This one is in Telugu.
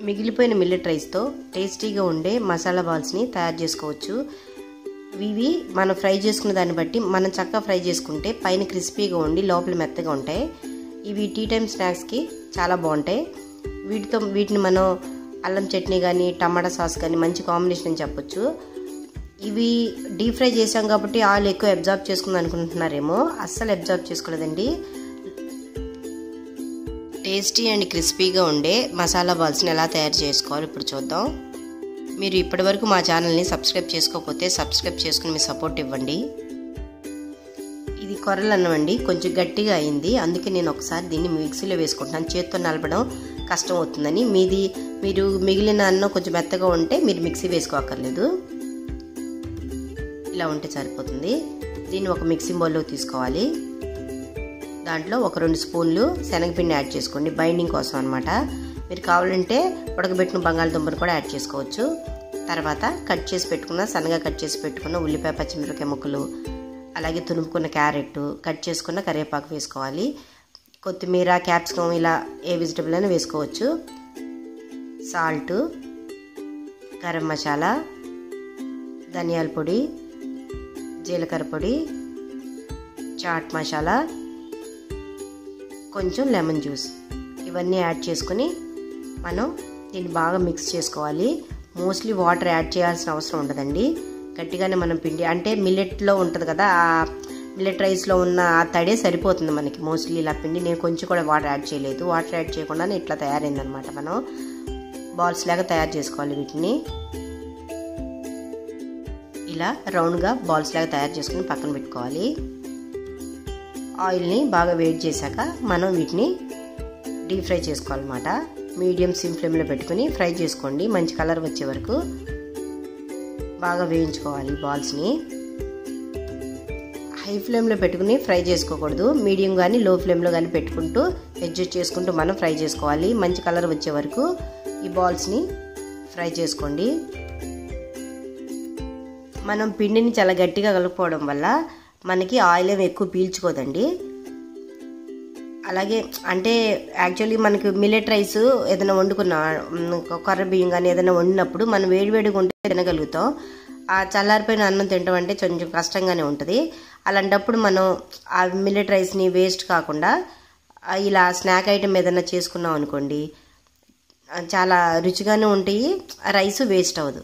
మిగిలిపోయిన మిల్లెట్ రైస్తో టేస్టీగా ఉండే మసాలా బాల్స్ని తయారు చేసుకోవచ్చు. ఇవి మనం ఫ్రై చేసుకున్న దాన్ని బట్టి మనం చక్కగా ఫ్రై చేసుకుంటే పైన క్రిస్పీగా ఉండి లోపల మెత్తగా ఉంటాయి. ఇవి టీ టైమ్ స్నాక్స్కి చాలా బాగుంటాయి. వీటితో వీటిని మనం అల్లం చట్నీ కానీ టమాటా సాస్ కానీ మంచి కాంబినేషన్ అని చెప్పొచ్చు. ఇవి డీప్ ఫ్రై చేసాం కాబట్టి ఆయిల్ ఎక్కువ అబ్జార్బ్ చేసుకుంది అనుకుంటున్నారేమో అస్సలు అబ్జార్బ్ చేసుకోలేదండి. టేస్టీ అండ్ క్రిస్పీగా ఉండే మసాలా బాల్స్ని ఎలా తయారు చేసుకోవాలి ఇప్పుడు చూద్దాం. మీరు ఇప్పటివరకు మా ఛానల్ని సబ్స్క్రైబ్ చేసుకోకపోతే సబ్స్క్రైబ్ చేసుకుని మీ సపోర్ట్ ఇవ్వండి. ఇది కొరలు అన్నం అండి కొంచెం గట్టిగా అయింది. అందుకే నేను ఒకసారి దీన్ని మిక్సీలో వేసుకుంటున్నాను. చేత్తో నలపడం కష్టం అవుతుందని. మీది మీరు మిగిలిన అన్నం కొంచెం మెత్తగా ఉంటే మీరు మిక్సీ వేసుకోకర్లేదు. ఇలా ఉంటే సరిపోతుంది. దీన్ని ఒక మిక్సీ బౌల్లో తీసుకోవాలి. దాంట్లో ఒక రెండు స్పూన్లు శనగపిండి యాడ్ చేసుకోండి. బైండింగ్ కోసం అనమాట మీరు కావాలంటే ఉడకబెట్టిన బంగాళదుంపను కూడా యాడ్ చేసుకోవచ్చు. తర్వాత కట్ చేసి పెట్టుకున్న సన్నగా కట్ చేసి పెట్టుకున్న ఉల్లిపాయ పచ్చిమిరపకాయ ముక్కలు అలాగే తురుముకున్న క్యారెట్ కట్ చేసుకున్న కరివేపాకు వేసుకోవాలి. కొత్తిమీర క్యాప్సికం ఇలా ఏ వెజిటబుల్ అయినా వేసుకోవచ్చు. సాల్ట్ గరం మసాలా ధనియాల పొడి జీలకర్ర పొడి చాట్ మసాలా కొంచెం లెమన్ జ్యూస్. ఇవన్నీ యాడ్ చేసుకుని మనం దీన్ని బాగా మిక్స్ చేసుకోవాలి. మోస్ట్లీ వాటర్ యాడ్ చేయాల్సిన అవసరం ఉండదండి. గట్టిగానే మనం పిండి అంటే మిల్లెట్లో ఉంటుంది కదా ఆ మిల్లెట్ రైస్లో ఉన్న ఆ తడే సరిపోతుంది మనకి. మోస్ట్లీ ఇలా పిండి నేను కొంచెం కూడా వాటర్ యాడ్ చేయలేదు. వాటర్ యాడ్ చేయకుండానే ఇట్లా తయారైందనమాట మనం. బాల్స్ లాగా తయారు చేసుకోవాలి వీటిని. ఇలా రౌండ్గా బాల్స్ లాగా తయారు చేసుకుని పక్కన పెట్టుకోవాలి. ఆయిల్ని బాగా వేడి చేశాక మనం వీటిని డీప్ ఫ్రై చేసుకోవాలన్నమాట. మీడియం సిమ్ ఫ్లేమ్లో పెట్టుకుని ఫ్రై చేసుకోండి. మంచి కలర్ వచ్చే వరకు బాగా వేయించుకోవాలి బాల్స్ని. హై ఫ్లేమ్లో పెట్టుకుని ఫ్రై చేసుకోకూడదు. మీడియం కానీ లో ఫ్లేమ్లో కానీ పెట్టుకుంటూ అడ్జస్ట్ చేసుకుంటూ మనం ఫ్రై చేసుకోవాలి. మంచి కలర్ వచ్చే వరకు ఈ బాల్స్ని ఫ్రై చేసుకోండి. మనం పిండిని చాలా గట్టిగా కలుపుకోవడం వల్ల మనకి ఆయిల్ ఏమి ఎక్కువ పీల్చుకోదండి. అలాగే అంటే యాక్చువల్లీ మనకి మిల్లెట్ రైస్ ఏదైనా వండుకున్న కొర్ర బియ్యం కానీ ఏదైనా వండినప్పుడు మనం వేడివేడిగా ఉంటే తినగలుగుతాం. ఆ చల్లారిపోయిన అన్నం తినడం అంటే కొంచెం కష్టంగానే ఉంటుంది. అలాంటప్పుడు మనం ఆ మిల్లెట్ రైస్ని వేస్ట్ కాకుండా ఇలా స్నాక్ ఐటెం ఏదైనా చేసుకున్నాం అనుకోండి చాలా రుచిగానే ఉంటాయి. రైస్ వేస్ట్ అవ్వదు.